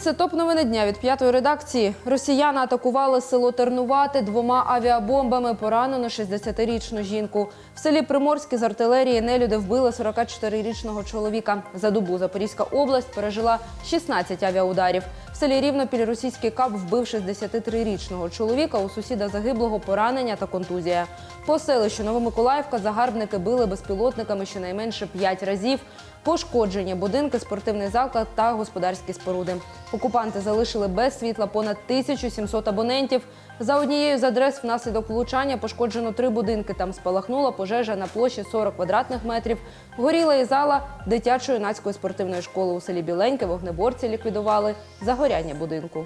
це топ новини дня від п'ятої редакції. Росіяни атакували село Тернувати двома авіабомбами. Поранено 60-річну жінку. В селі Приморське з артилерії нелюди вбили 44-річного чоловіка. За добу Запорізька область пережила 16 авіаударів. В селі Рівнопіль російський кап вбив 63-річного чоловіка. У сусіда загиблого поранення та контузія. По селищу Новомиколаївка загарбники били безпілотниками щонайменше 5 разів. Пошкоджені будинки, спортивний заклад та господарські споруди. Окупанти залишили без світла понад 1700 абонентів. За однією з адрес внаслідок влучання пошкоджено три будинки. Там спалахнула пожежа на площі 40 квадратних метрів. Горіла і зала дитячої юнацької спортивної школи у селі Біленьке. Вогнеборці ліквідували загоряння будинку.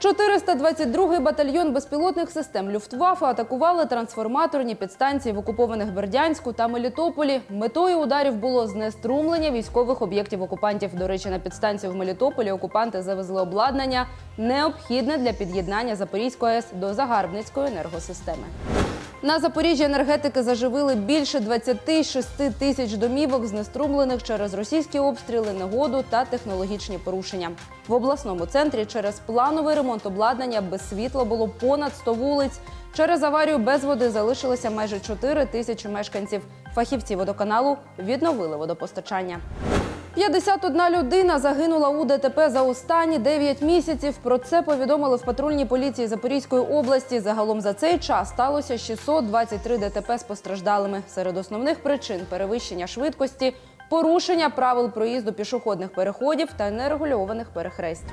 422-й батальйон безпілотних систем Люфтваффе атакували трансформаторні підстанції в окупованих Бердянську та Мелітополі. Метою ударів було знеструмлення військових об'єктів окупантів. До речі, на підстанцію в Мелітополі окупанти завезли обладнання, необхідне для під'єднання Запорізької АЕС до загарбницької енергосистеми. На Запоріжжі енергетики заживили більше 26 тисяч домівок, знеструмлених через російські обстріли, негоду та технологічні порушення. В обласному центрі через плановий ремонт обладнання без світла було понад 100 вулиць. Через аварію без води залишилося майже 4 тисячі мешканців. Фахівці водоканалу відновили водопостачання. 51 людина загинула у ДТП за останні 9 місяців. Про це повідомили в патрульній поліції Запорізької області. Загалом за цей час сталося 623 ДТП з постраждалими. Серед основних причин перевищення швидкості, порушення правил проїзду пішохідних переходів та нерегульованих перехресть.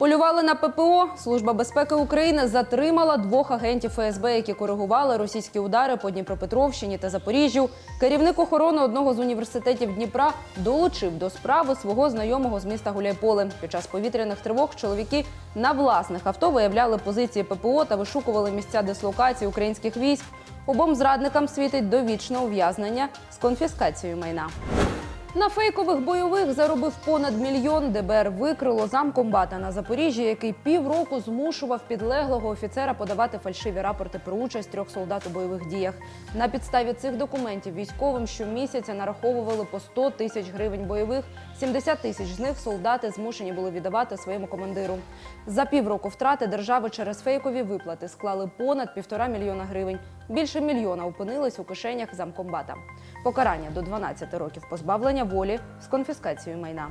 Полювали на ППО. Служба безпеки України затримала двох агентів ФСБ, які коригували російські удари по Дніпропетровщині та Запоріжжю. Керівник охорони одного з університетів Дніпра долучив до справи свого знайомого з міста Гуляйполе. Під час повітряних тривог чоловіки на власних авто виявляли позиції ППО та вишукували місця дислокації українських військ. Обом зрадникам світить довічне ув'язнення з конфіскацією майна. На фейкових бойових заробив понад мільйон. ДБР викрило замкомбата на Запоріжжі, який півроку змушував підлеглого офіцера подавати фальшиві рапорти про участь трьох солдат у бойових діях. На підставі цих документів військовим щомісяця нараховували по 100 тисяч гривень бойових. 70 тисяч з них солдати змушені були віддавати своєму командиру. За півроку втрати держави через фейкові виплати склали понад півтора мільйона гривень. Більше мільйона опинились у кишенях замкомбата. Покарання до 12 років позбавлення волі з конфіскацією майна.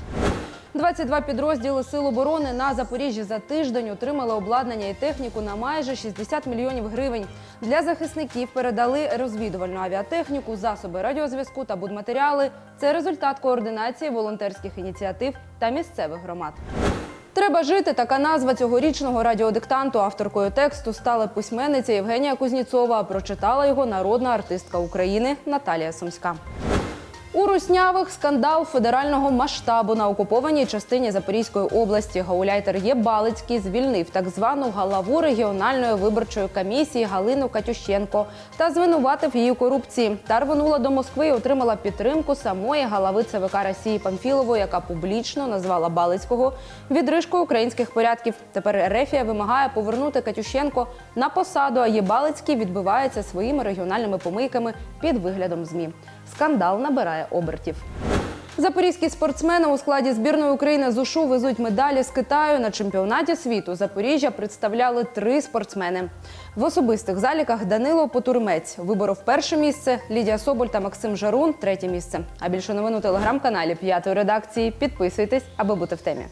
22 підрозділи Сил оборони на Запоріжжі за тиждень отримали обладнання і техніку на майже 60 мільйонів гривень. Для захисників передали розвідувальну авіатехніку, засоби радіозв'язку та будматеріали. Це результат координації волонтерських ініціатив та місцевих громад. Треба жити. Така назва цьогорічного радіодиктанту. Авторкою тексту стала письменниця Євгенія Кузніцова. Прочитала його народна артистка України Наталія Сумська. У Руснявих скандал федерального масштабу на окупованій частині Запорізької області. Гауляйтер Єбалицький звільнив так звану главу регіональної виборчої комісії Галину Катющенко та звинуватив її корупції. Та рвонула до Москви і отримала підтримку самої голови ЦВК Росії Памфілової, яка публічно назвала Балицького відрижкою українських порядків. Тепер Рефія вимагає повернути Катющенко на посаду. А Єбалицький відбивається своїми регіональними помийками під виглядом змі. Скандал набирає обертів. Запорізькі спортсмени у складі збірної України з УШУ везуть медалі з Китаю на чемпіонаті світу. Запоріжжя представляли три спортсмени. В особистих заліках Данило Потурмець виборов перше місце, Лідія Соболь та Максим Жарун третє місце. А більше новин у телеграм-каналі п'ятої редакції. Підписуйтесь, аби бути в темі.